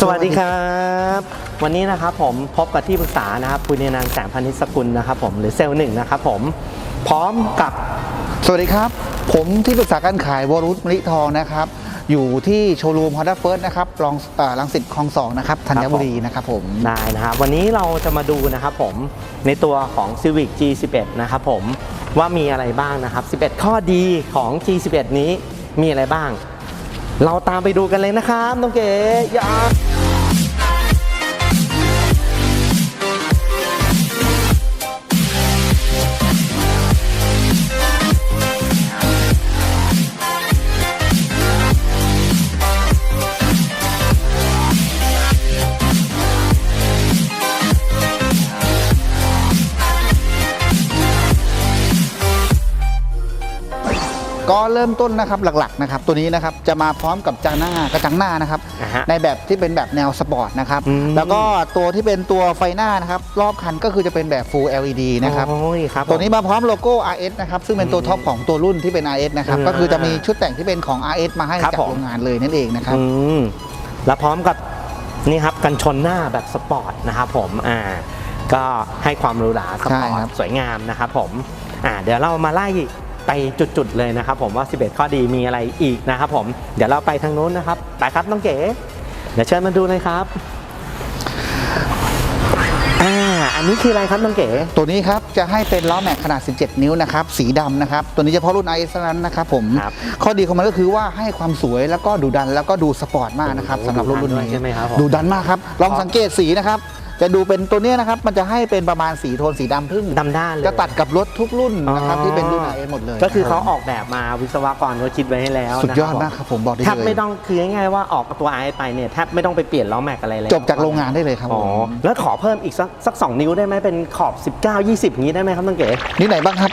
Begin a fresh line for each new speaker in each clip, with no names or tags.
สวัสดีครับ วันนี้นะครับผมพบกับที่ปรึกษานะครับคุณเนยนางแสงพานิชสกุลนะครับผมหรือเซลล์หนึ่งนะครับผมพร้อมกับ
สวัสดีครับ ผมที่ปรึกษาการขายวรุษมลิทองนะครับ อยู่ที่โชว์รูมฮอ n ด้าเฟิร์สนะครับรองเอ่อรังสิตคลองสองนะครับธัญบุรีนะครับผม
ได้นะครับ วันนี้เราจะมาดูนะครับผมในตัวของ Civic G11 นะครับผมว่ามีอะไรบ้างนะครับ 11 ข้อดีของ G11 นี้มีอะไรบ้าง เราตามไปดูกันเลยนะครับน้องเก๋อยา
ก็เริ่มต้นนะครับหลักๆนะครับตัวนี้นะครับจะมาพร้อมกับจังหน้ากระจังหน้านะครับ
อ่าฮะ
ในแบบที่เป็นแบบแนวสปอร์ตนะครับ
อืม
แล้วก็ตัวที่เป็นตัวไฟหน้านะครับรอบคันก็คือจะเป็นแบบ Full LED นะครับ
โอ้ยครับ
ตัวนี้มาพร้อมโลโก้ RS นะครับซึ่งเป็นตัวท็อปของตัวรุ่นที่เป็น RS นะครับ
อืม
ก็คือจะมีชุดแต่งที่เป็นของ RS มาให้
ครับ
จาก
ผม
โรงงานเลยนั่นเองนะครับ
อืมแล้วพร้อมกับนี่ครับกันชนหน้าแบบสปอร์ตนะครับผมอ่าก็ให้ความหรูหราสปอ
ใช่
ร์
ครั
ต
บ
สวยงามนะครับผมอ่าเดี๋ยวเรามาไล่ ไปจุดๆเลยนะครับผมว่า 11 ข้อดีมีอะไรอีกนะครับผมเดี๋ยวเราไปทางนู้นนะครับไปครับน้องเก๋เดี๋ยวเชิญมาดูเลยครับอ่าอันนี้คืออะไรครับน้องเก๋
ตัวนี้ครับจะให้เป็นล้อแม็กขนาด 17 นิ้วนะครับสีดำนะครับตัวนี้เฉพาะรุ่น i อเท่านั้นนะครับผม
ครับ
ข้อดีของมันก็คือว่าให้ความสวยแล้วก็ดูดันแล้วก็ดูสปอร์ตมากนะครับ
โอ้โห
สำหรับรถรุ่น
ดูดันด้วย
นี้
ใช่ไหมครับผม
ดูดันมากครับลองสังเกตสีนะครับ จะดูเป็นตัวเนี้ยนะครับ มันจะให้เป็นประมาณสีโทนสีดำพึ่ง
ดำด้านเลย
จะตัดกับรถทุกรุ่นนะครับ
อ๋อ
ที่เป็นรุ่น i อหมดเลย
ก็คือเขา
รับ
ออกแบบมาวิศวกรก็คิดไว้ให้แล้ว
สุดยอด
นะครับ
มากครับผมบอกได้
แทบ
เลย
ไม่ต้องคือง่ายๆว่าออกตัวไอไปเนี่ยแทบไม่ต้องไปเปลี่ยนล้อแม็กอะไรเลย
จบจากโรงงานได้เลยครับ
อ๋อ
ผม
แล้วขอเพิ่มอีกสักสักสองนิ้วได้ไหมเป็นขอบ 19 20อย่างนี้ได้ไหมครับน้องเก๋
นี่ไหนบ้างครับ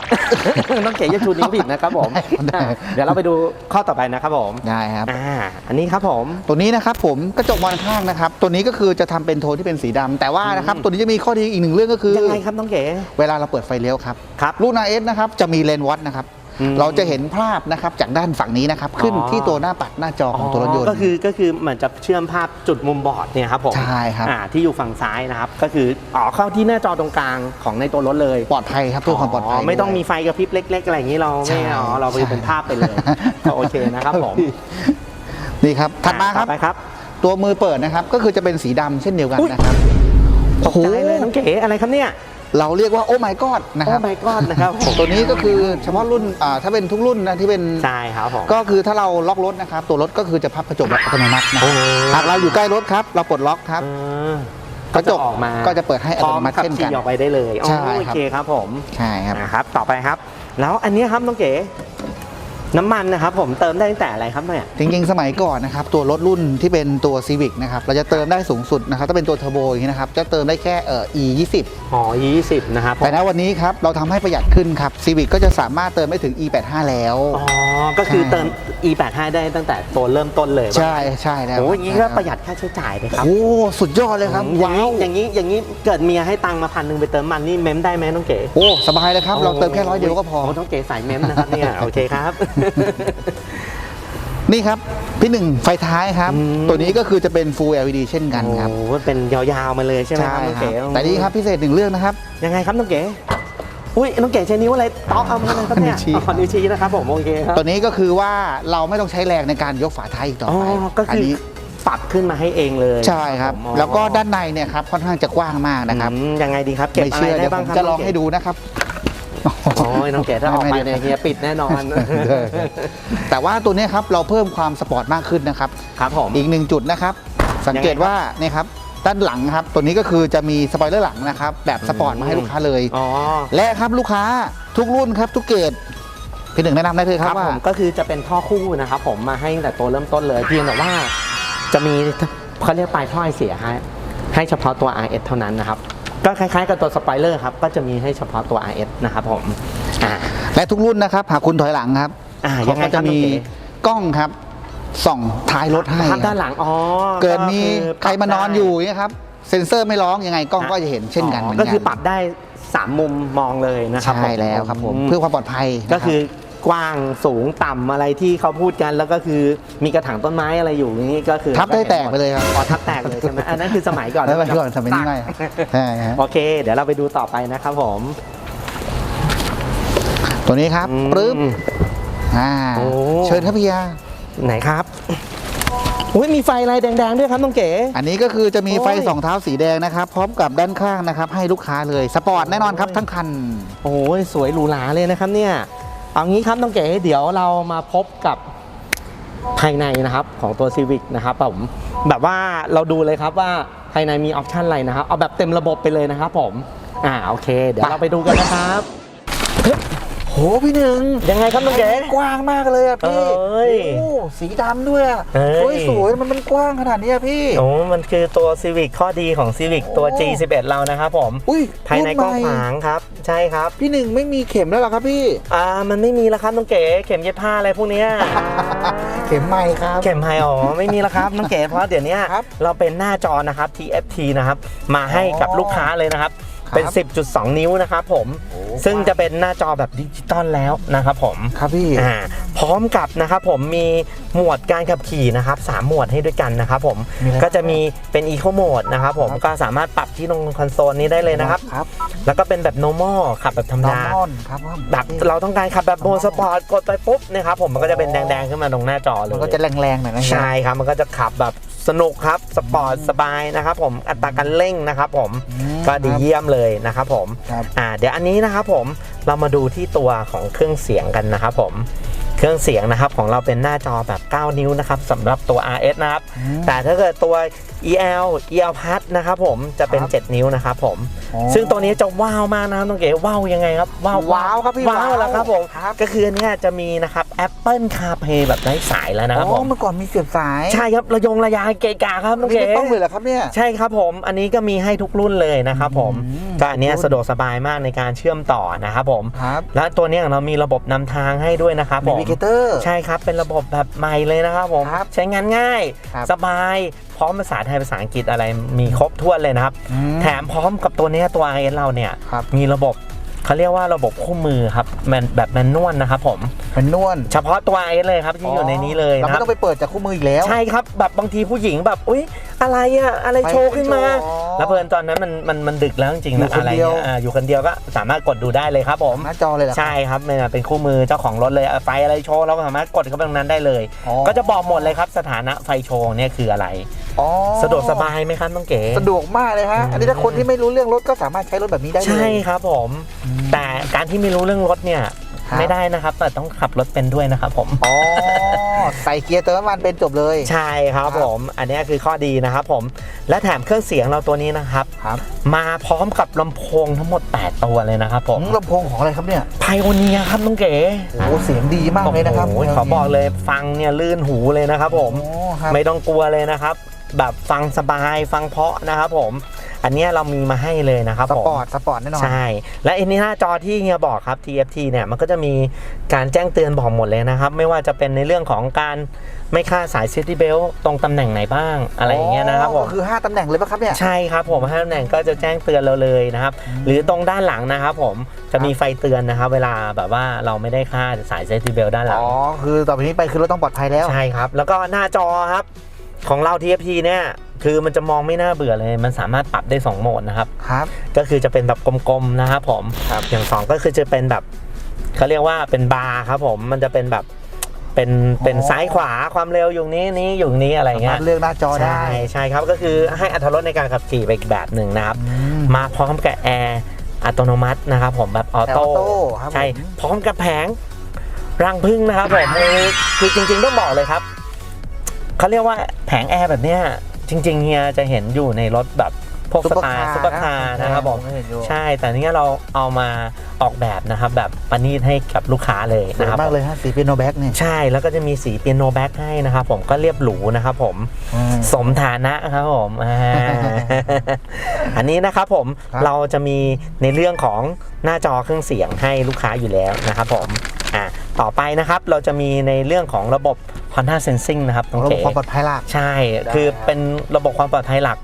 น้องเก๋อย่าชูนิ้วผิดนะครับผม
ได้
เดี๋ยวเราไปดูข้อต่อไปนะครับผม
ได้ครับ
อ่าอันนี้ครับผม
ตัวนี้นะครับผมกระจกมองข้างนะครับ ตัวนี้ก็คือจะทำเป็นโทนที่เป็นสีดำแต่ว่านะครับ
อืม
ตัวนี้จะมีข้อดีอีกหนึ่งเรื่องก็คือ
ยังไงครับน้องเก๋
เวลาเราเปิดไฟเลี้ยวครับ
ครับ
รุ่น RS นะครับจะมีเลนส์วัดนะครับ
อืม
เราจะเห็นภาพนะครับจากด้านฝั่งนี้นะครับขึ้น
อ๋อ
ที่ตัวหน้าปัดหน้าจอของตัวรถยนต์
ก็คือก็คือเหมือนจะเชื่อมภาพจุดมุมบอร์ดเนี่ยครับผม
ใช่ครับ
อ่าที่อยู่ฝั่งซ้ายนะครับก็คืออ๋อเข้าที่หน้าจอตรงกลางของในตัวรถเลย
ปลอดภัยครับเพื่อความปลอดภัย
ไม่ต้อง
ด้วย
มีไฟกระพริบเล็ก ๆ อะไรอย่างนี้เรา
ใช่
ไม่เอาเราไป
ใช่
เป็นภาพไปเลยก็โอเคนะครับผม
นี่ครับถัดมาครับ
ต่อไปครับ
ตัวมือเปิดนะครับก็คือจะเป็นสีดำเช่นเดียวกัน
อุ๊ย
นะครับ
ตกใจเลยน้องเก๋อะไรครับเนี่ย
เราเรียกว่าโอ้ my god นะ
โอ้
ครับ
my god นะครับผม
ตัวนี้ก็คือเฉพาะรุ่นอ่าถ้าเป็นทุกรุ่นนะที่เป็น
ใช่ครับผม
ก็คือถ้าเราล็อกรถนะครับ ตัวรถก็คือจะพับกระจกแบบอัตโนมัตินะค
โอ้
รับหากเราอยู่ใกล้รถครับ เราปลดล็อกครับ
เออก
ระจก
ออกมา
ก็จะเปิดให้อั
พ
ต
ร้อ
โน
ม
มัติ
ขับ
เช่นกัน
ขี่ออกไปได้เลย
ใช่
โอ
ครับ
เคครับผม
ใช่ครับ
นะครับ ต่อไปครับ แล้วอันนี้ครับน้องเก๋ น้ำมันนะครับผมเติมได้ตั้งแต่อะไรครับเนี่ย
จริงๆ สมัยก่อนนะครับตัวรถรุ่นที่เป็นตัว Civic นะครับเราจะเติมได้สูงสุดนะครับถ้าเป็นตัวเทอร์โบอย่างนี้นะครับจะเติมได้แค่เอ่อ e 2 0
อ๋อ20นะครับผม
แต่ณวันนี้ครับเราทำให้ประหยัดขึ้นครับ Civic ก็จะสามารถเติมได้ถึง e 8 5แล้ว
อ๋อ ก็คือ
ใช่
เติม e85 ได้ตั้งแต่ตัวเริ่มต้นเลย
ใช่ใช่แล้ว
โอ้ยอย่างนี้
ใช่
ก็
ครับ
ประหยัดค่าใช้จ่ายเลยครับ
โอ้สุดยอดเลยครับ
อืมอย่าง
ว้า
นี้
ว
อย่างนี้อย่างนี้เกิดเมียให้ตังค์มาพันหนึ่งไปเติมมันนี่เม้มได้ไหมน้องเก๋
โอ้สบายเลยครับเราเติมแค่ร้อยเดียวก็พอ
โต้องเก๋สายเม้มนะครับเนี่ยโอเคครับ
นี่ครับ พี่หนึ่งไฟท้ายครับ
อืม
ตัวนี้ก็คือจะเป็น Full LED เช่นกันครับ
โอ้โหเป็นยาวๆมาเลยใช่ไหมครับน้องเก๋
แต่นี่ครับพิเศษหนึ่งเรื่องนะครับ
ยังไงครับน้องเก๋อุ้ยน้องเก๋ใช้นิ้วอะไรต๊อกเอามาเลยครับเนี่ย
นิ้วชี้
อ๋อนิ้วชี้นะครับผมโอเคครับ
ตัวนี้ก็คือว่าเราไม่ต้องใช้แรงในการยกฝาท้ายอีกต่อ
อ๋อ
ไป
ก็
อัน
คือ
นี้
ปรับขึ้นมาให้เองเลย
ใช่ครับ
ผมอ๋อ
แล้วก็ด้านในเนี่ยครับค่อนข้างจะกว้างมากนะครับ
อืมยังไงดีครับเก็บ
ไม่
อะไร
เชื่อ
ได้
เดี๋ยว
บ้า
ผ
ง
ม
ครับ
จะลอง
น้เก๋
ให้ดูนะครับ
โอ้ยน้องเก๋ถ้าออกไป
ไม่
เนี่ยเฮียปิดแน่นอน
แต่ว่าตัวเนี้ยครับเราเพิ่มความสปอร์ตมากขึ้นนะครับ
ครับผม
อีกหนึ่งจุดนะครับ สังเกตว่าเนี่ยครับด้านหลังครับ ตัวนี้ก็คือจะมีสปอยเลอร์หลังนะครับ แบบสปอร์ตมาให้ลูกค้าเลย
อ๋อ
และครับลูกค้าทุกรุ่นครับทุกเกรดพี่หนึ่งแนะนำได้เลย
ค
ค
รั
รั
บบ
ว่า
ผมก็คือจะเป็นท่อคู่นะครับผมมาให้ตั้งแต่ตัวเริ่มต้นเลย เพียงแต่ว่าจะมีเขาเรียกปลายท่อไอเสียให้ให้เฉพาะตัว RS เท่านั้นนะครับ ก็คล้ายๆกับตัวสไปเลอร์ครับ ก็จะมีให้เฉพาะตัว RS นะครับผมอ่า
และทุกรุ่นนะครับ หากคุณถอยหลังครับ
อ่า
เขา
ยังไง
ก็
ค
จะ
รับน้อง
มี
เก๋
กล้องครับส่องท้ายรถให้
ภาพด้านหลังอ๋อ
เกิดมี
คือ
ใครมานอนอยู่เนี่ยครับเซ็นเซอร์ไม่ร้องยังไงกล้องก็จะเห็นเช่นกันเหมือน
ก็
กัน
คือปรับได้สามมุมมองเลยนะครับ
ใช่แล้วครับผม
อื
เพื่อความปลอดภัยนะรับ
ก็คือ กว้างสูงต่ำอะไรที่เขาพูดกันแล้วก็คือมีกระถางต้นไม้อะไรอยู่อย่างนี้ก็คือ
ทับได้แตกไปเลยครับ
อ๋อทับแตกเลยใช่ไหมอันนั้นคือสมัยก่อน
แล้วไปก่อนทำเป็นง่ายครับใช่ฮะ
โอเค เดี๋ยวเราไปดูต่อไปนะครับผม
ตัวนี้ครับ
อืม
ปึ๊บอ่า
โอ้
เชิญครับพี่ยา
ไหนครับอุ้ยมีไฟลายแดงๆด้วยครับน้องเก๋
อันนี้ก็คือจะมีไฟ
โอ้ย
สองเท้าสีแดงนะครับพร้อมกับด้านข้างนะครับให้ลูกค้าเลยสปอร์ตแน่นอนครับทั้งคัน
โอ้ยสวยหรูหราเลยนะครับเนี่ย เอางี้ครับน้องเก๋เดี๋ยวเรามาพบกับภายในนะครับของตัว Civic นะครับผมแบบว่าเราดูเลยครับว่าภายในมีออปชันอะไรนะครับ เอาแบบเต็มระบบไปเลยนะครับผม อ่าโอเค เดี๋ยวเราไปดูกันนะครับ
โหพี่หนึ่ง
ยังไงครับน้องเก๋
กว้างมากเลยอะพี่
เอ้ย
โอ้สีดำด้วยอะ
เอ้ย
สวยสวยๆมันมันกว้างขนาดนี้อะพี่
โอ้มันคือตัว Civic ข้อดีของ Civic ตัว
โอ้
G11 เรานะครับผม
อุ้ย
ภายในกว้าง
รุ่
ขวางครับ ใช่ครับ
พี่หนึ่งไม่มีเข็มแล้วเหรอครับพี่
อ่ามันไม่มีแล้วครับน้องเก๋เข็มเย็บผ้าอะไรพวกเนี้ย
เข็มใหม่ครับ
เข็มไฮอ๋อไม่มีแล้วครับน้องเก๋เพราะเดี๋ยวเนี้ย
ครับ
เราเป็นหน้าจอนะครับ TFT นะครับมาให้กับลูกค้าเลยนะครับ
ครับ
เป็น 10.2 นิ้วนะครับผม
โอ้
ซึ่งจะเป็นหน้าจอแบบดิจิตอลแล้วนะครับผม
ครับพี่
อ่า พร้อมกับนะครับผมมีหมวดการขับขี่นะครับสามหมวดให้ด้วยกันนะครับผม
มีอะไร
ก็จะมีเป็น Eco Mode นะครับผม
ครับ
ก็สามารถปรับที่ตรงคอนโซลนี้ได้เลยนะครับ
ครับ
แล้วก็เป็นแบบ normal ขับแบบธรรม
ดอ
ดา
มอนครับผม
แบบเราต้องการขับแบบโหมดสปอร์ตกดไปปุ๊บเนะครับผมมันก็จะเป็นแดงๆขึ้นมาตรงหน้าจอเลย
มันก็จะแรงๆหน่อยนะ
ใช่ครับ มันก็จะขับแบบสนุกครับสปอร์ตสบายนะครับผมอัตราการเร่งนะครับผม
อืม
ก็ดีเยี่ยมเลยนะครับผม
ครับ
อ่าเดี๋ยวอันนี้นะครับผมเรามาดูที่ตัวของเครื่องเสียงกันนะครับผม เครื่องเสียงนะครับของเราเป็นหน้าจอแบบ 9 นิ้วนะครับสำหรับตัว RS นะครับ
อืม
แต่ถ้าเกิดตัว EL EL Plus นะครับผมจะเป็น
ครับ
7นิ้วนะครับผม
อ๋อ
ซึ่งตัวนี้จะว้าวมากนะครับน้องเก๋ว้าวยังไงครับ ว้าว
ว้าวครับพี่
ว้าว
ว้าว
แล้วครับผม
ครับ
ก็คืออันเนี้ยจะมีนะครับ Apple CarPlay แบบไร้สายแล้วนะครับผ
อ๋อ
ม
เมื่อก่อนมีเสียบสาย
ใช่ครับระยงระยางเกะกะครับน้อง
นี่
เก๋
ไม่ต้องเลยเหรอครับเนี่ย
ใช่ครับผม อันนี้ก็มีให้ทุกรุ่นเลยนะครับผม
อืม
ก็อันเนี้ยสะดวกสบายมากในการเชื่อมต่อนะครับผม
ครับ
และตัวเนี้ยของเรามีระบบนำทางให้ด้วยนะครับผ
มี
ม
วิกเตอร์
ใช่ครับ เป็นระบบแบบใหม่เลยนะครับผม
ครับ
ใช้งานง่าย
ครับ
สบาย พร้อมภาษาไทยภาษาอังกฤษอะไรมีครบถ้วนเลยนะครับ
อืม
แถมพร้อมกับตัวเนี้ยตัว i s เราเนี่ย
ครับ
มีระบบ เขาเรียกว่าระบบคู่มือครับแมนแบบแมนนวลนะครับผม
เป็นนวล
เฉพาะตัว i s เลยครับที่อยู่ในนี้เลย
เรา
นะค
ไม่
รับ
ต้องไปเปิดจากคู่มืออีกแล้ว
ใช่ครับแบบบางทีผู้หญิงแบบอุ้ยอะไรอะอะไรโชว์ขึ้นมา
ไฟโชว์
แล้วเพลินตอนนั้นมันมันมันดึกแล้วจริงๆ
อยู่
นะ
คน
อะไร
เดียว
เงี้ยอ่าอยู่คนเดียวก็สามารถกดดูได้เลยครับผม
หน้าจอเลยเหรอครับ
ใช่ครับมันเป็นคู่มือเจ้าของรถเลยอะไฟอะไรโชว์เราก็สามารถกดเข้าไปตรงนั้นได้เลย
อ๋อ
ก็จะบอกหมดเลยครับสถานะไฟโชว์เนี่ยคืออะไร
อ๋อ
สะดวกสบายไหมครับน้องเก๋
สะดวกมากเลยฮะ อันนี้ถ้าคนที่ไม่รู้เรื่องรถก็สามารถใช้รถแบบนี้ได้เลย
ใช่ครับผม
อืม
แต่การที่ไม่รู้เรื่องรถเนี่ย
ครับ
ไม่ได้นะครับ แต่ต้องขับรถเป็นด้วยนะครับผม
อ๋อ ใส่เกียร์เติมน้ำมันเป็นจบเลย
ใช่ครับ
ครับ
ผม อันนี้คือข้อดีนะครับผม และแถมเครื่องเสียงเราตัวนี้นะครับ
ครับ
มาพร้อมกับลำโพงทั้งหมด 8 ตัวเลยนะครับผม
ลำโพงของอะไรครับเนี่ย
ไพโอเนียครับน้องเก๋
โอ้โหเสียงดีมากเลยนะครับ
โอ้โหขอบอกเลยฟังเนี่ยลื่นหูเลยนะครับผม
โอ้ครับ
ไม่ต้องกลัวเลยนะครับ แบบฟังสบายฟังเพราะนะครับผม อันเนี้ยเรามีมาให้เลยนะครับ
ส
ผม
ปอร์ตสปอร์ตแน่นอน
ใช่ และอันนี้หน้าจอที่เฮียบอกครับ TFT เนี่ยมันก็จะมีการแจ้งเตือนบอกหมดเลยนะครับ ไม่ว่าจะเป็นในเรื่องของการไม่คาดสาย City Belt ตรงตำแหน่งไหนบ้าง อะไรอย่างเงี้ยนะครับผม
ก็คือ 5ตำแหน่งเลยป่ะครับเนี่ย
ใช่ครับผมห้าตำแหน่งก็จะแจ้งเตือนเราเลยนะครับ หรือตรงด้านหลังนะครับผมจะมีไฟเตือนนะครับ เวลาแบบว่าเราไม่ได้คาดสาย Safety Belt ด้านหลัง
อ๋อ คือต่อไปนี้ไปคือรถต้องปลอดภัยแล้ว
ใช่ครับ แล้วก็หน้าจอครับ ของเรา TFT เนี่ยคือมันจะมองไม่น่าเบื่อเลย มันสามารถปรับได้ 2 โหมดนะครับ
ครับ
ก็คือจะเป็นแบบกลมๆนะครับผม
ครับ
อย่าง 2 ก็คือจะเป็นแบบเขาเรียกว่าเป็นบาร์ครับผมมันจะเป็นแบบเป็นเป็นซ้ายขวาความเร็วอยู่นี้นี้อยู่นี้อะไร
สา
เงี้
มายรถเลือกหน้าจอได้
ใช่ใช่ครับก็คือให้อัตรถรสในการขับขี่ไปอีกแบบหนึ่งนะครับ
อืม
มาพร้อมกับแอร์อัตโนมัตินะครับผมแบบออโต้
ออโต้ครับ
ใช่
ผม
พร้อมกับแผงรังพึ่งนะครับผมคือคือจริงๆต้องบอกเลยครับ เขาเรียกว่าแผงแอร์แบบเนี้ยจริงๆเฮียจะเห็นอยู่ในรถแบบพวกสไตล์ซุปเปอร์คาร์นะครับผม
เห็นอยู่
ใช่แต่เนี้ยเราเอามาออกแบบนะครับแบบประณีตให้กับลูกค้าเลย
สวย
นะครับ
มากเลยฮะสีเปียโนแบ็กเนี่ย
ใช่แล้วก็จะมีสีเปียโนแบ็กให้นะครับผมก็เรียบหรูนะครับผม
อืม
สมฐานะครับผมอ่าอันนี้นะครับผม
ครับ
เราจะมีในเรื่องของหน้าจอเครื่องเสียงให้ลูกค้าอยู่แล้วนะครับผมอ่าต่อไปนะครับเราจะมีในเรื่องของระบบ Honda Sensing นะครับตรง
ระบบ
เก๋
ความปลอดภัยหลัก
ใช่
ได้
คือเป็นระบบความปลอดภัยหลัก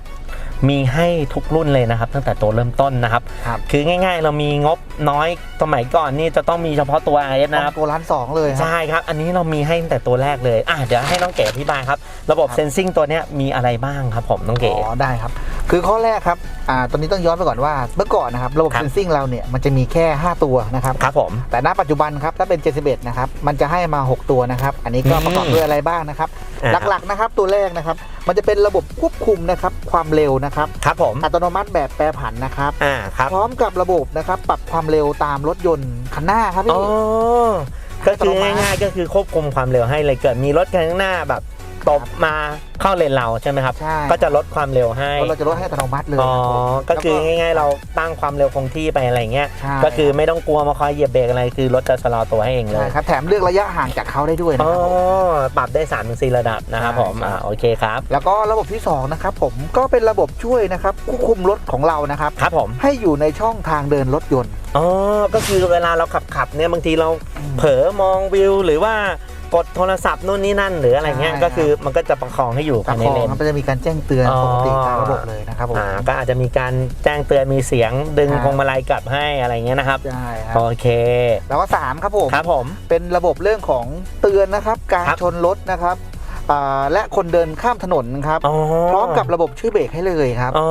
มีให้ทุกรุ่นเลยนะครับ ตั้งแต่ตัวเริ่มต้นนะครับ
ครับ
คือง่ายๆ เรามีงบน้อยสมัยก่อนนี่จะต้องมีเฉพาะตัว RS นะครับ
ตัวร้านสองเลยครับ
ใช่ครับ อันนี้เรามีให้ตั้งแต่ตัวแรกเลย อะเดี๋ยวให้น้องเก๋อธิบายครับ ระบบ
ครับ
เซนซิงตัวเนี้ยมีอะไรบ้างครับผมน้องเก๋
อ๋อได้ครับ คือข้อแรกครับอ่าตอนนี้ต้องย้อนไปก่อนว่า เมื่อก่อนนะครับระบบ
ครับ
เซนซิงเราเนี่ยมันจะมีแค่ 5 ตัวนะครับ
ครับผม
แต่ณปัจจุบันครับถ้าเป็น 71 นะครับ มันจะให้มา 6 ตัวนะครับ อันนี้ก็
อืม
ประกอบด้วยอะไรบ้างนะครับ
อ่า
หลักๆนะครับตัวแรกนะครับ มันจะเป็นระบบควบคุมนะครับความเร็วนะครับ
ครับผม
อัตโนมัติแบบแปรผันนะครับ
อ่าครับ
พร้อมกับระบบนะครับปรับความเร็วตามรถยนต์คันหน้าครับ
อ๋อ
พี่
ก็คือง่ายๆก็คือควบคุมความเร็วให้เลยเกิดมีรถคันข้างหน้าแบบ ตบมาเข้าเลนเราใช่ไหมครับ
ใช่
ก็จะลดความเร็วให้
รถเราจะลดให้อัตโนมัติเลย
อ๋อ
ครับผม
ก็คือ
แล้ว
ง่ายๆ เราตั้งความเร็วคงที่ไปอะไรเงี้ย
ใช่
ก็คือไม่ต้องกลัวมาคอยเหยียบเบรกอะไร คือรถจะชะลอตัวให้เองเล
ใช่
ย
ครับแถมเลือกระยะห่างจากเขาได้ด้วยนะ
อ๋อ
ครับผม
ปรับได้3าถึงสระดับนะครับ
ใช่
ผม
ครับ
อ่า โอเคครับ
แล้วก็ระบบที่2นะครับผมก็เป็นระบบช่วยนะครับควบคุมรถของเรานะครับ
ครับผม
ให้อยู่ในช่องทางเดินรถยนต์
อ๋อ ก็คือเวลาเราขับขับๆเนี่ยบางทีเราเผลอมองวิวหรือว่า กดโทรศัพท์นู่นนี่นั่นหรืออะไรเงี้ย
ใช่
ก็คือมันก็จะประคองให้อยู่
ประ
ภายใน
คอง
เลน
มันจะมีการแจ้งเตือน
อ๋อ
ปกติตามระบบเลยนะครับผม
อ่าก็อาจจะมีการแจ้งเตือนมีเสียงดึง
ครับ
พวงมาลัยกลับให้อะไรเงี้ยนะครับ
ใช่ครั
โอบเค
แล้วก็สามครับผม
ครับผม
เป็นระบบเรื่องของเตือนนะครับ การ
ครับ
ชนรถนะครับอ่าและคนเดินข้ามถนนครับ
อ๋อ
พร้อมกับระบบช่วยเบรกให้เลยครับ
อ๋อ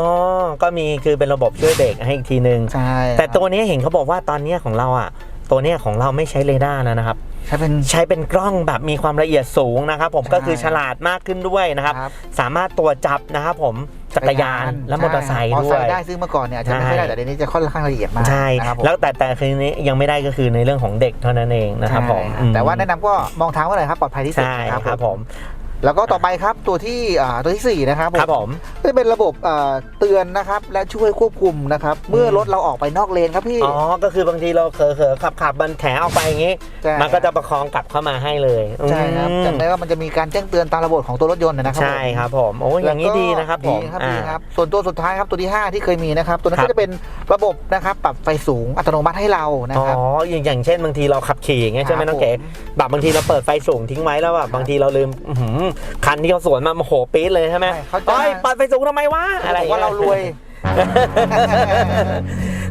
ก็มีคือเป็นระบบช่วยเบรกให้อีกทีนึง
ใช่
แต่ตัวนี้เห็นเขาบอกว่าตอนเนี้ยของเราอะ ตัวเนี้ยของเราไม่ใช้เรดาร์แล้วนะครับ
ใช้เป็น
ใช้เป็นกล้องแบบมีความละเอียดสูงนะครับผม
ใช่
ก็คือฉลาดมากขึ้นด้วยนะครับ
ครับ
สามารถตรวจจับนะครับผมจักรยานและมอเตอร์ไซค์
มอเตอร์
ด้
ไซ
วย
ค์ได้ซึ่งเมื่อก่อนเนี่ยอาจจะไม่ค่อยได้
ใช่
แต่เดี๋ยวนี้จะค่อนข้างละเอียดมาก
ใช่
นะครับผม
แล้วแต่แต่คืนนี้ยังไม่ได้ก็คือในเรื่องของเด็กเท่านั้นเองนะครับผม
ใช่
อืม
แต่ว่าแนะนำก็มองทางไว้หน่อยครับปลอดภัยที่สุด
ใช่
นะครับ
ผม
แล้วก็ต่อไปครับตัวที่อ่าตัวที่สี่นะครับผม
ครับผม
ก็จะเป็นระบบอ่าเตือนนะครับและช่วยควบคุมนะครับเมื่อรถเราออกไปนอกเลนครับพี่
อ๋อก็คือบางทีเราเขอๆขับขับๆมันแถออกไปอย่างงี้
ใช่
มันก็จะประคองกลับเข้ามาให้เลย
ใช่ครับ
อืม
จำได้ว่ามันจะมีการแจ้งเตือนตามระบบของตัวรถยนต์นะครับ
ใช่ครับผมโอ้ยอย่างนี้ดีนะครับผม
ดีครับ
อ่า
ดีครับส่วนตัวสุดท้ายครับตัวที่ 5 ที่เคยมีนะครับตัวนั้น
ครับ
ก็จะเป็นระบบนะครับปรับไฟสูงอัตโนมัติให้เรานะ
อ๋อ
ครับ
อย่างอย่างเช่นบางทีเราขับขี่อย่างเงี้ยใช่ไหม
ครับ
น้องเก๋
ผม
แบบบางทีเราเปิดไฟสูงทิ้งไว้แล้วแบบบางทีเราลืมอื้อหือคันที่เขาสวนมาโมโหปี๊ดเลยใช่ไหม
ใช่เขาจะ
เอ้ยเปิดไฟสูงทำไมวะอะไร
บอกว่าเรารวย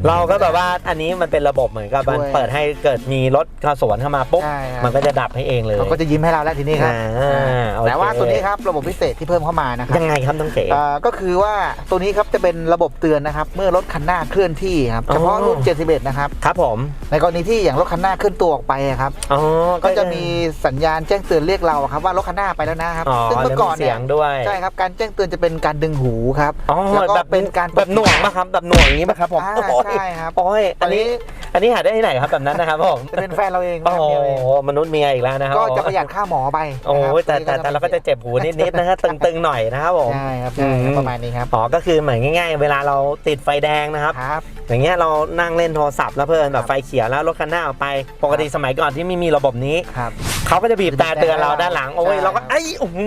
เราก็แบบว่าอันนี้มันเป็นระบบเหมือนกับมัน
ช่วย
เปิดให้เกิดมีรถเข้าสวนเข้ามาปุ๊บ
ใช่ครับ
มันก็จะดับให้เองเลย
เขาก็จะยิ้มให้เราแล้วทีนี้ครับ
อ่าโอเค
แต่ว่าตัวนี้ครับระบบพิเศษที่เพิ่มเข้ามานะครับ
ยังไงครับน้องเก๋
อ่าก็คือว่าตัวนี้ครับจะเป็นระบบเตือนนะครับ เมื่อรถคันหน้าเคลื่อนที่ครับ
อ๋อ
เฉพาะรุ่น71นะครับ
ครับผม
ในกรณีที่อย่างรถคันหน้าเคลื่อนตัวออกไปอะครับ
อ๋อ
ก็จะมีสัญญาณแจ้งเตือนเรียกเราครับว่ารถคันหน้าไปแล้วนะครับ
อ๋อ
ซึ่งเมื่อก่อน
แล้วมีเสี
เนี่ย
ยงด้วย
ใช่ครับการแจ้งเตือนจะเป็นการดึงหูครับ
อ๋อ
แล้วก็
แบบ
เป็นการ
แบบหน่วงป่ะครับแบบหน่วงอย่างนี้ป่ะครับผม
อ่า
โอ้ย
ใช่ครับ
โอ้ยอันนี้ อันนี้หาได้ที่ไหนครับแบบนั้นนะครับผม
จะเป็นแฟนเราเอง
โอ้
นะ
โห
เมียเอง
มนุษย์เมียอีกแล้วนะครับ
ก็จะประหยัดค่าหมอไป
โอ้
นะครับ
ยแต่แต่แต่เราก็จะเจ็บหูนิดๆนะฮะตึงๆหน่อยนะครับผม
ใช่ครับใช่ครับ
อืม
ประมาณนี้ครับ
อ๋อก็คือเหมือนง่าย ๆ เวลาเราติดไฟแดงนะครับ
ครับ
อย่างเงี้ยเรานั่งเล่นโทรศัพท์แล้วเพลินแบบไฟเขียวแล้วรถคันหน้าออกไป ปกติสมัยก่อนที่ไม่มีระบบนี้
ครับ
เขาก็จะบีบแต่เตือนเราด้านหลังโอ้ย
ใช่
เราก็ไอ้โอ้โห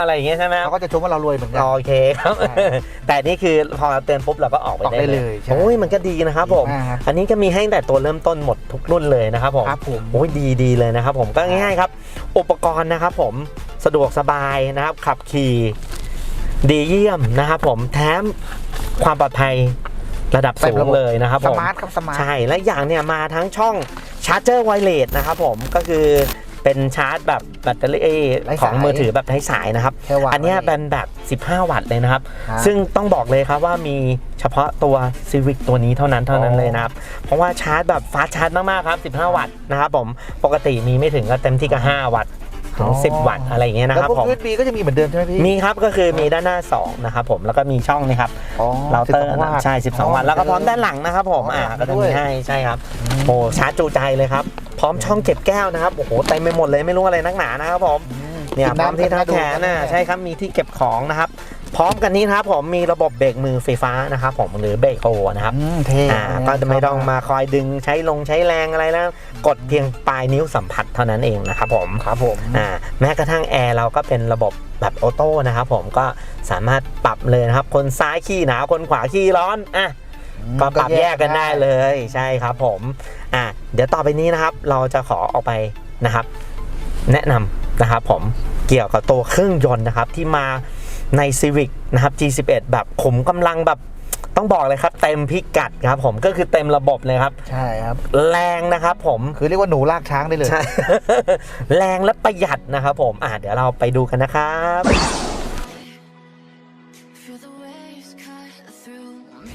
อะไรอย่างเงี้ยใช่ไหม
เขาก็จะชมว่าเรารวยเหมือนกัน
โอเคครับ
ใช่
แต่นี่คือพอเตือนปุ๊บเราก็ออกไป
ออกได้
ได้เล
เลยยใช่
โอ้ยมันก็ดีนะครับผม
ดีมากครับ
อันนี้ก็มีให้ตั้งแต่ตัวเริ่มต้นหมดทุกรุ่นเลยนะครับผม
ครับผม
โอ้ยดีดีเลยนะครับผมก็ง่ายๆครับ อุปกรณ์นะครับผมสะดวกสบายนะครับ ขับขี่ดีเยี่ยมนะครับผมแถมความปลอดภัยระดับสูงเลยนะครับ
ส
ผม
มาร์ทครับสมาร์ท
ใช่และอย่างเนี่ยมาทั้งช่องชาร์จเจอร์ไวเลสนะครับผมก็คือ เป็นชาร์จแบบแบตเตอรี่
ไร้สาย
ของมือถือแบบไร้สายนะครับ
แค่วาง
อันเนี้ย
ไว้
เป็นแบบ 15 วัตต์เลยนะครับ
ครับ
ซึ่งต้องบอกเลยครับว่ามีเฉพาะตัว Civic ตัวนี้เท่านั้นเท่านั้น
อ๋อ
เลยนะครับ เพราะว่าชาร์จแบบฟาสต์ชาร์จมาก ๆ ครับ 15 วัตต์นะครับผม ปกติมีไม่ถึงก็เต็มที่ก็ 5 วัตต์ ถึง 10 วัตต์อะไรอย่างเงี้ยนะ
แล้
ควรับ
พวก
ผม
USB ก็จะมีเหมือนเดิมใช่ไหมพี่
มีครับก็คือมีด้านหน้า 2 นะครับผมแล้วก็มีช่องนี่ครับ
อ๋อ
เราเตอร์
12วัตต์
ใช่ 12 วัตต์แล้วก็พร้อมด้านหลังนะครับผม
อ๋อ
อ่าก็จะ
ด้ว
มี
ย
ให้ใช่ครับโอ้ชาร์จจูใจเลยครับ พร้อมช่องเก็บแก้วนะครับโอ้โหเต็มไปหมดเลยไม่รู้อะไรนักหนานะครับผม
อืม
เนี่ย
กิ
พร้อมที่ทักแขนน่ะำใช่ครับมีที่เก็บของนะครับ พร้อมกันนี้นะครับผมมีระบบเบรกมือไฟฟ้านะครับผมหรือเบรกโฮนะครับ
อืมเท่
อ่าก็จะไม่ต้องมาคอยดึงใช้ลงใช้แรงอะไรแล้ว กดเพียงปลายนิ้วสัมผัสเท่านั้นเองนะครับผม
ครับผม
อ่าแม้กระทั่งแอร์เราก็เป็นระบบแบบออโต้นะครับผมก็สามารถปรับเลยนะครับ คนซ้ายขี้หนาวคนขวาขี้ร้อนอะก็ปรับแยกกันได้เลยใช่ครับผมอะเดี๋ยวต่อไปนี้นะครับ เราจะขอออกไปนะครับ แนะนำนะครับผมเกี่ยวกับตัวเครื่องยนต์นะครับที่มา ใน Civic นะครับ G11 แบบขุมกำลังแบบต้องบอกเลยครับ เต็มพิกัดครับผมก็คือเต็มระบบเลยครับ
ใช่ครับ
แรงนะครับผม
คือเรียกว่าหนูลากช้างได้เลย
ใช่แรงและประหยัดนะครับผมอะเดี๋ยวเราไปดูกันนะครับ
Feel the waves cut through me.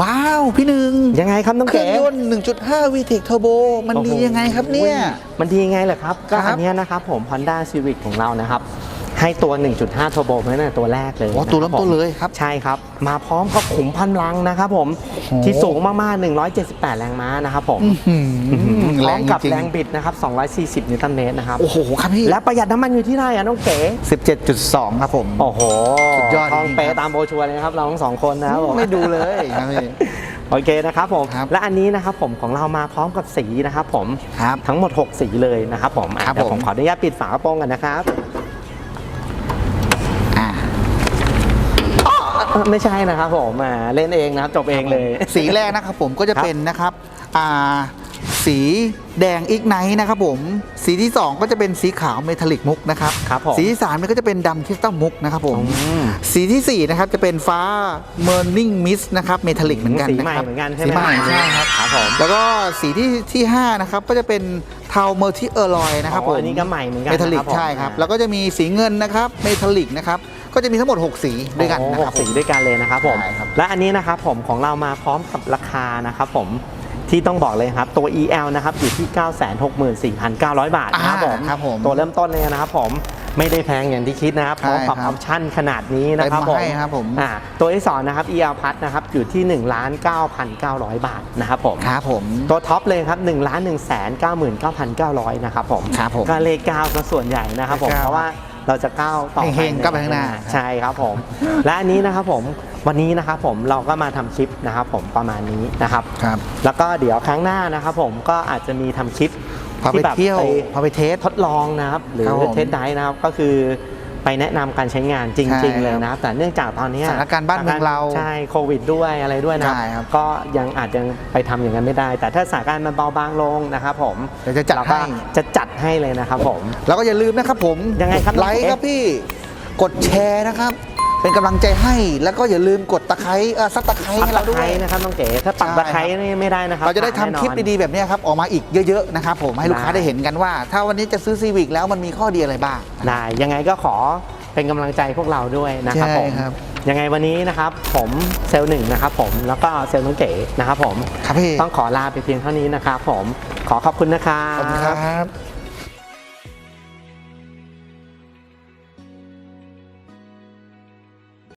ว้าว พี่หนึ่ง
ยังไงครับน้อง
เครื่
เก๋
องยนต์1.5 VTEC Turbo มันดียังไงครับเนี่ย
มันดียังไงเหรอครับ ก็
ครับ
อันเนี้ยนะครับผม Honda Civic ของเรานะครับ ให้ตัว 1.5 Turbo มาตั้งแต่ตัวแรกเลย
อ๋อตัวเริ่มต้น
นะครับผ
เลยครับ
ใช่ครับ มาพร้อมกับขุมพันลังนะครับผม
โอ้โห
ที่สูงมากๆ 178 แรงม้านะครับผม
อื้อหือ
พ
แร
ร้อม
ง
กับ
จริง
แรงบิดนะครับ 240 นิวตันเมตรนะครับ
โอ้โหครับพี่
และประหยัดน้ำมันอยู่ที่เท่าไหร่อะน้องเก๋
17.2 ครับผม
โอ้โห
สุดยอด
ทอง
จริงๆ
เป๊ะ
ครับ
ตามโบรชัวร์เลยนะครับเราทั้งสองคนนะครับผม
ไม่ดูเลยครับพี่
โอเคนะครับผม
ครับ
และอันนี้นะครับผมของเรามาพร้อมกับสีนะครับผม
ครับ
ทั้งหมด 6 สีเลยนะครับผมอะ
ครับ
เดี๋ยว
ผม
ผมขออนุญาตปิดฝากระโปรงกันนะครับ เอ้อไม่ใช่นะครับผมอ่าเล่นเองนะครับจบเองเลย
สีแรกนะครับผมก็จะ
ครับ
เป็นนะครับอ่าสีแดงอีกไนท์นะครับผมสีที่ 2 ก็จะเป็นสีขาวเมทัลลิกมุกนะครับ
ครับผม
สีที่3เนี่ยก็จะเป็นดำคริสตัลมุกนะครับผม
อืม
สีทีสี่4นะครับจะเป็นฟ้าเมอร์นิ่งมิสนะครับเมทัลลิกเหมือนกัน
สี
นะ
ใหม่
ครับ
เหมือนกันใช่
สี
ไหม
ใหม่ใช่ครับ
ครับผม
แล้วก็สีที่ที่5นะครับก็จะเป็นเทาเมอร์ทิเออร์ลอยนะครับ
อ๋
ผ
อ
ม
อันนี้ก็ใหม่เหมือนกัน
เมทัลลิก
นะครับผม
ใช่ครับ
อ่า
แล้วก็จะมีสีเงินนะครับเมทัลลิกนะครับ ก็จะมีทั้งหมด 6 สีด้วยกัน
โอ้
นะ
ห
ครั
ก
บ
สีด้วยกันเลยนะครับผม
ใช่ครับ
และอันนี้นะครับผมของเรามาพร้อมกับราคานะครับผมที่ต้องบอกเลยครับตัว EL นะครับอยู่ที่ 964,900 บาทนะครับผม
อ่าครับผม
ตัวเริ่มต้นเลยนะครับผมไม่ได้แพงอย่างที่คิดนะครับพ
ใช่
ร้อมกับ
ค
อ
รับ
อปชั่นขนาดนี้นะครับ
เต็
ผม
มาให้ครับผม
อ่าตัวที่สองนะครับ EL Plus นะครับอยู่ที่ 1 9,900 บาทนะครับผม
ครับผม
ตัวท็อปเลยครับ1 1 9 9 9,900 นะครับผม
ครับผม
ก็เลข9ก็ส่วนใหญ่นะครับผม
เลขเก้า
เพราะว่า เราจะก้าวต่อไป
เฮงๆก้าวไปข้างหน้า
ใช่ครับผม และอันนี้นะครับผมวันนี้นะครับผมเราก็มาทำคลิปนะครับผมประมาณนี้นะครับ
ครับ
แล้วก็เดี๋ยวครั้งหน้านะครับผมก็อาจจะมีทำคลิป
พาไป
แบบ
เที่ยว
ไป
พาไปเทส
ทดลองนะครับหรือ
ครับผม
เทสไดฟ์นะครับก็คือ ไปแนะนำการใช้งานจ
ใช่
ริง ๆ เลย
ครับ
นะครับแต่เนื่องจากตอนเนี้ย
สถานการณ์บ้านเมืองเรา
ใช่โควิด ด้วยอะไรด้วยนะ
ใช่ครับ
ก็ยังอาจจะไปทำอย่างนั้นไม่ได้ แต่ถ้าสถานการณ์มันเบาบางลงนะครับผม
เดี๋ยวจะจัด
เราก็
ให้
จะจัดให้เลยนะครับผม
แล้วก็อย่าลืมนะครับผม
ยังไงครับ
กดไลค์
น้องเอ๊ะ
ครับพี่กดแชร์นะครับ เป็นกำลังใจให้แล้วก็อย่าลืมกดตะไคร้เอ่อซับตะไคร้
ปัก
ให้
ตะ
เราด้
ไค
วย
ร้นะครับน้องเก๋ถ้าปัก
ใช่
ตะไคร้นี่ไม่ได้นะครับ
เราจะได้ทำคลิปดีๆแบบเนี้ยครับออกมาอีกเยอะๆนะครับผมให้ลูกค้า
ได้
ได้เห็นกันว่า ถ้าวันนี้จะซื้อซีวิกแล้วมันมีข้อดีอะไรบ้าง
ได้ยังไงก็ขอเป็นกำลังใจพวกเราด้วยนะครับ
ใช่
ผม
ครับ
ยังไงวันนี้นะครับผมเซลล์หนึ่งนะครับผมแล้วก็เซลล์น้องเก๋นะครับผม
ครับพี่
ต้องขอลาไปเพียงเท่านี้นะครับผมขอขอบคุณนะครับ
ขอบคุณครับ